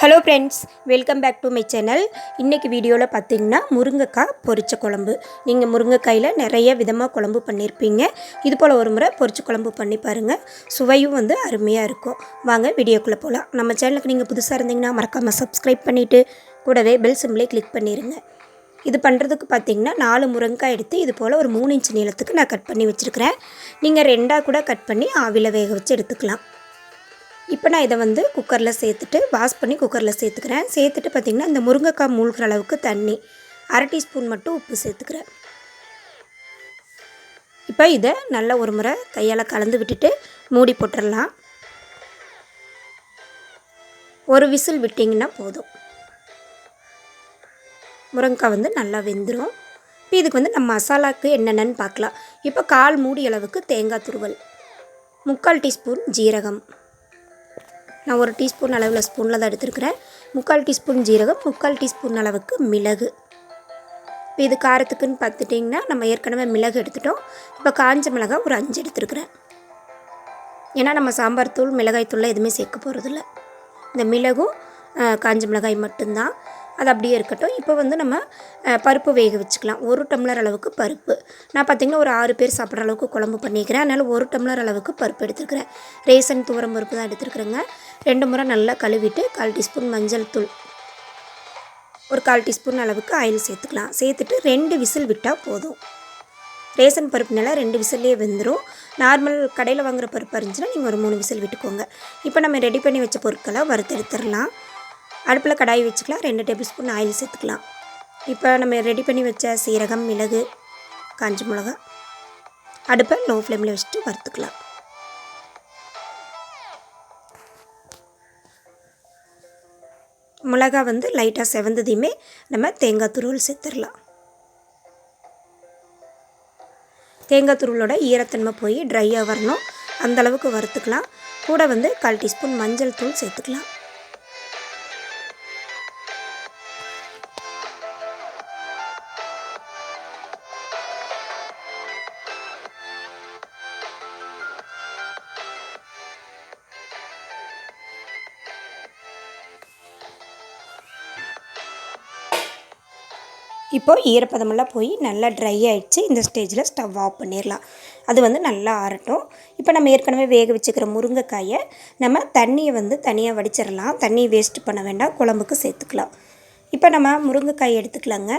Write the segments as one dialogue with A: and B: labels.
A: Hello friends welcome back to my channel இன்றைக்கி வீடியோவில் பார்த்தீங்கன்னா முருங்கைக்காய் பொரிச்ச குழம்பு. நீங்கள் முருங்கைக்காயில் நிறைய விதமாக குழம்பு பண்ணியிருப்பீங்க இது போல் ஒரு முறை பொரிச்ச குழம்பு பண்ணி பாருங்கள் சுவையும் வந்து அருமையாக இருக்கும். வாங்க வீடியோக்குள்ளே போகலாம் நம்ம சேனலுக்கு நீங்கள் புதுசாக இருந்தீங்கன்னா மறக்காமல் சப்ஸ்கிரைப் பண்ணிவிட்டு கூடவே பெல் சிம்பிளே கிளிக் பண்ணிடுங்க இது பண்ணுறதுக்கு பார்த்தீங்கன்னா நாலு முருங்கைக்காய் எடுத்து இது போல் ஒரு மூணு இன்ச் நீளத்துக்கு நான் கட் பண்ணி வச்சுருக்கிறேன். நீங்கள் ரெண்டாக கூட கட் பண்ணி ஆவியில் வேக வச்சு எடுத்துக்கலாம். இப்போ நான் இதை வந்து குக்கரில் சேர்த்துட்டு வாஷ் பண்ணி குக்கரில் சேர்த்துக்கிறேன். சேர்த்துட்டு பார்த்திங்கன்னா இந்த முருங்கைக்காய் மூழ்கிற அளவுக்கு தண்ணி அரை டீஸ்பூன் மட்டும் உப்பு சேர்த்துக்கிறேன். இப்போ இதை நல்லா ஒரு முறை கையால் கலந்து விட்டுட்டு மூடி போட்டுடலாம். ஒரு விசில் விட்டிங்கன்னா போதும். முருங்கைக்காய் வந்து நல்லா வெந்துடும் இப்போ இதுக்கு வந்து நம்ம மசாலாவுக்கு என்னென்னு பார்க்கலாம். இப்போ கால் மூடி அளவுக்கு தேங்காய் துருவல் முக்கால் டீஸ்பூன் ஜீரகம். நான் ஒரு டீஸ்பூன் அளவில் ஸ்பூனில் தான் எடுத்துருக்கிறேன். முக்கால் டீஸ்பூன் ஜீரகம் முக்கால் டீஸ்பூன் அளவுக்கு மிளகு. இப்போ இது காரத்துக்குன்னு பார்த்துட்டிங்கன்னா நம்ம ஏற்கனவே மிளகு எடுத்துட்டோம். இப்போ காஞ்ச மிளகாய் ஒரு அஞ்சு எடுத்துருக்குறேன். ஏன்னா நம்ம சாம்பார் தூள் மிளகாய் தூள் எதுவுமே சேர்க்க போகிறதில்ல இந்த மிளகும் காஞ்ச மிளகாய் மட்டும்தான். அது அப்படியே இருக்கட்டும். இப்போ வந்து நம்ம பருப்பு வேக வச்சுக்கலாம். ஒரு டம்ளர் அளவுக்கு பருப்பு. நான் பார்த்திங்கன்னா ஒரு ஆறு பேர் சாப்பிட்ற அளவுக்கு குழம்பு பண்ணிக்கிறேன். அதனால் ஒரு டம்ளர் அளவுக்கு பருப்பு எடுத்துருக்கிறேன். ரேசன் தூரம் பருப்பு தான் எடுத்துருக்குறேங்க. ரெண்டு முறை நல்லா கழுவிட்டு கால் டீஸ்பூன் மஞ்சள் தூள். ஒரு கால் டீஸ்பூன் அளவுக்கு ஆயில் சேர்த்துக்கலாம். சேர்த்துட்டு ரெண்டு விசில் விட்டால் போதும். ரேசன் பருப்புனால ரெண்டு விசிலே வெந்துடும் நார்மல் கடையில் வாங்குகிற பருப்பு இருந்துச்சுன்னா நீங்கள் ஒரு மூணு விசில் விட்டுக்கோங்க. இப்போ நம்ம ரெடி பண்ணி வச்ச பொருட்களை வறுத்தெடுத்துடலாம். அடுப்பில் கடாய் வச்சுக்கலாம். ரெண்டு டேபிள் ஸ்பூன் ஆயில் சேர்த்துக்கலாம். இப்போ நம்ம ரெடி பண்ணி வச்ச சீரகம் மிளகு காஞ்சி மிளகா அடுப்பை லோ ஃப்ளேமில் வச்சுட்டு வறுத்துக்கலாம். மிளகா வந்து லைட்டாக செவந்ததையுமே நம்ம தேங்காய் துருவல் சேர்த்துடலாம். தேங்காய் துருவலோட ஈரத்தன்மை போய் ட்ரையாக வரணும். அந்தளவுக்கு வறுத்துக்கலாம். கூட வந்து கால் டீஸ்பூன் மஞ்சள் தூள் சேர்த்துக்கலாம். இப்போது ஈரப்பதமெல்லாம் போய் நல்லா ட்ரை ஆகிடுச்சு இந்த ஸ்டேஜில் ஸ்டவ் ஆஃப் பண்ணிடலாம். அது வந்து நல்லா ஆறட்டும். இப்போ நம்ம ஏற்கனவே வேக வச்சுக்கிற முருங்கைக்காயை நம்ம தண்ணியை வந்து தனியாக வடிச்சிடலாம். தண்ணியை வேஸ்ட் பண்ண வேண்டாம். குழம்புக்கு சேர்த்துக்கலாம். இப்போ நம்ம முருங்கைக்காய் எடுத்துக்கலாங்க.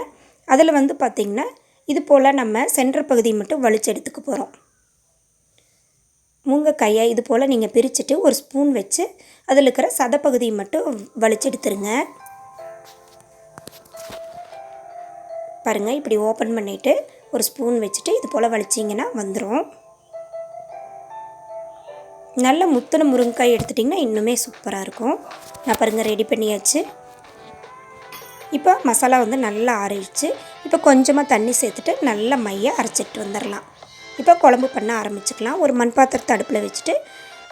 A: அதில் வந்து பார்த்திங்கன்னா இது போல் நம்ம சென்ட்ரு பகுதி மட்டும் வலிச்சு எடுத்துக்க போகிறோம் முருங்கைக்காயை இது போல் நீங்கள் பிரிச்சுட்டு ஒரு ஸ்பூன் வச்சு அதில் இருக்கிற சதப்பகுதியை மட்டும் வலிச்சு பாருங்கள் இப்படி ஓப்பன் பண்ணிவிட்டு ஒரு ஸ்பூன் வச்சுட்டு இது போல் வலிச்சிங்கன்னா வந்துடும் நல்ல முத்தின முருங்கைக்காய் எடுத்துட்டிங்கன்னா இன்னுமே சூப்பராக இருக்கும். நான் பாருங்கள் ரெடி பண்ணியாச்சு. இப்போ மசாலா வந்து நல்லா ஆறிடுச்சு. இப்போ கொஞ்சமாக தண்ணி சேர்த்துட்டு நல்லா மைய அரைச்சிட்டு வந்துடலாம் இப்போ குழம்பு பண்ண ஆரம்பிச்சுக்கலாம். ஒரு மண் பாத்திரத்தை அடுப்பில் வச்சுட்டு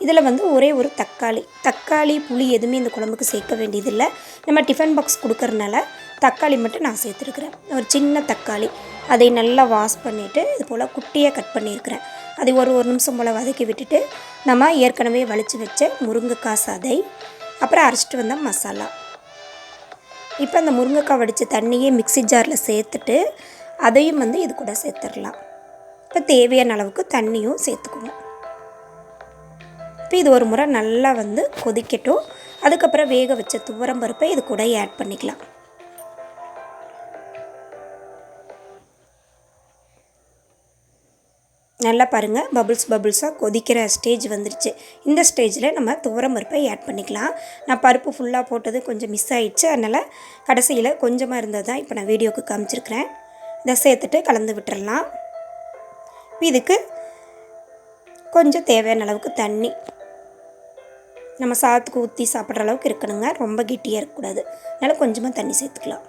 A: இதில் வந்து ஒரே ஒரு தக்காளி. தக்காளி புளி எதுவுமே இந்த குழம்புக்கு சேர்க்க வேண்டியதில்லை. நம்ம டிஃபன் பாக்ஸ் கொடுக்கறனால தக்காளி மட்டும் நான் சேர்த்துருக்குறேன். ஒரு சின்ன தக்காளி. அதை நல்லா வாஷ் பண்ணிவிட்டு இது போல் குட்டியாக கட் பண்ணியிருக்கிறேன். அதை ஒரு ஒரு நிமிஷம் போல் வதக்கி விட்டுட்டு நம்ம ஏற்கனவே வலித்து வச்ச முருங்கைக்காய் சதை அப்புறம் அரைச்சிட்டு வந்த மசாலா. இப்போ அந்த முருங்கைக்காய் வடித்த தண்ணியே மிக்சி ஜாரில் சேர்த்துட்டு அதையும் வந்து இது கூட சேர்த்துடலாம். இப்போ தேவையான அளவுக்கு தண்ணியும் சேர்த்துக்குவோம். இப்போ இது ஒரு முறை நல்லா வந்து கொதிக்கட்டும். அதுக்கப்புறம் வேக வச்ச துவரம் பருப்பை இது கூட ஆட் பண்ணிக்கலாம். நல்லா பாருங்கள் பபுள்ஸ் பபுள்ஸாக கொதிக்கிற ஸ்டேஜ் வந்துருச்சு. இந்த ஸ்டேஜில் நம்ம துவரம் பருப்பை ஆட் பண்ணிக்கலாம். நான் பருப்பு ஃபுல்லாக போட்டது கொஞ்சம் மிஸ் ஆகிடுச்சு அதனால் கடைசியில் கொஞ்சமாக இருந்தது தான் இப்போ நான் வீடியோவுக்கு காமிச்சிருக்கிறேன். இதை சேர்த்துட்டு கலந்து விட்டுறலாம். இதுக்கு கொஞ்சம் தேவையான அளவுக்கு தண்ணி. நம்ம சாதத்துக்கு ஊற்றி சாப்பிட்ற அளவுக்கு இருக்கணுங்க. ரொம்ப கெட்டியாக இருக்கக்கூடாது. அதனால் கொஞ்சமாக தண்ணி சேர்த்துக்கலாம்.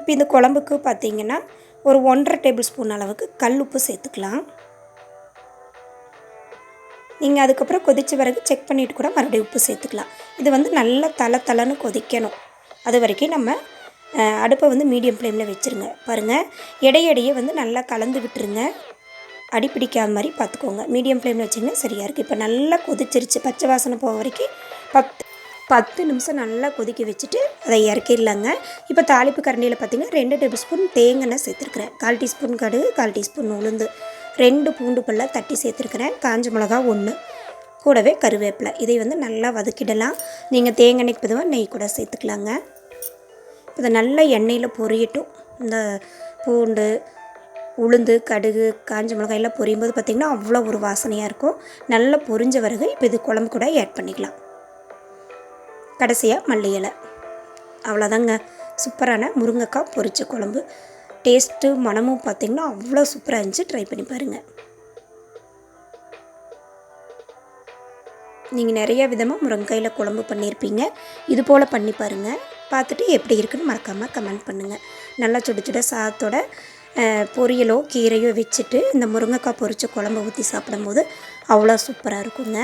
A: இப்போ இந்த குழம்புக்கு பார்த்திங்கன்னா ஒரு ஒன்றரை டேபிள் ஸ்பூன் அளவுக்கு கல் உப்பு சேர்த்துக்கலாம். நீங்கள் அதுக்கப்புறம் கொதித்த பிறகு செக் பண்ணிவிட்டு கூட மறுபடியும் உப்பு சேர்த்துக்கலாம். இது வந்து நல்லா தலை தலைன்னு கொதிக்கணும். அது வரைக்கும் நம்ம அடுப்பை வந்து மீடியம் ஃப்ளேமில் வச்சுருங்க. பாருங்கள் இடையிடையே வந்து நல்லா கலந்து விட்டுருங்க. அடி பிடிக்காத மாதிரி பார்த்துக்கோங்க. மீடியம் ஃப்ளேமில் வச்சிங்கன்னா சரியாக இருக்குது இப்போ நல்லா கொதிச்சிருச்சு. பச்சை வாசனை போக வரைக்கும் பத்து பத்து நிமிஷம் நல்லா கொதிக்க வச்சுட்டு அதை இறக்கிடலாங்க. இப்போ தாளிப்பு கரண்டியில் பார்த்தீங்கன்னா ரெண்டு டேபிள் ஸ்பூன் தேங்காய் சேர்த்துருக்குறேன். கால் டீஸ்பூன் கடுகு கால் டீஸ்பூன் உளுந்து. ரெண்டு பூண்டு பல்ல தட்டி சேர்த்துருக்குறேன். காஞ்ச மிளகா ஒன்று. கூடவே கருவேப்பிலை. இதை வந்து நல்லா வதக்கிடலாம். நீங்கள் தேங்காய்க்கு பொதுவாக நெய் கூட சேர்த்துக்கலாங்க. இதை நல்லா எண்ணெயில் பொரியட்டும். இந்த பூண்டு உளுந்து கடுகு காஞ்ச மிளகாய் எல்லாம் பொரியும் போது பார்த்திங்கன்னா அவ்வளோ ஒரு வாசனையாக இருக்கும். நல்லா பொரிஞ்ச பிறகு இப்போ இது குழம்பு கூட ஆட் பண்ணிக்கலாம். கடைசியாக மல்லி இலை. அவ்வளோதாங்க. சூப்பரான முருங்கைக்காய் பொரிச்ச குழம்பு. டேஸ்ட்டு மனமும் பார்த்திங்கன்னா அவ்வளோ சூப்பராக இருந்துச்சு. ட்ரை பண்ணி பாருங்கள் நீங்கள் நிறைய விதமாக முருங்கையில் குழம்பு பண்ணியிருப்பீங்க. இது போல் பண்ணி பாருங்கள் பார்த்துட்டு எப்படி இருக்குன்னு மறக்காமல் கமெண்ட் பண்ணுங்கள் நல்லா சுட சுட சாதத்தோட பொரியலோ கீரையோ வச்சுட்டு இந்த முருங்கைக்காய் பொரித்த குழம்பு ஊற்றி சாப்பிடும்போது அவ்வளோ சூப்பராக இருக்குங்க.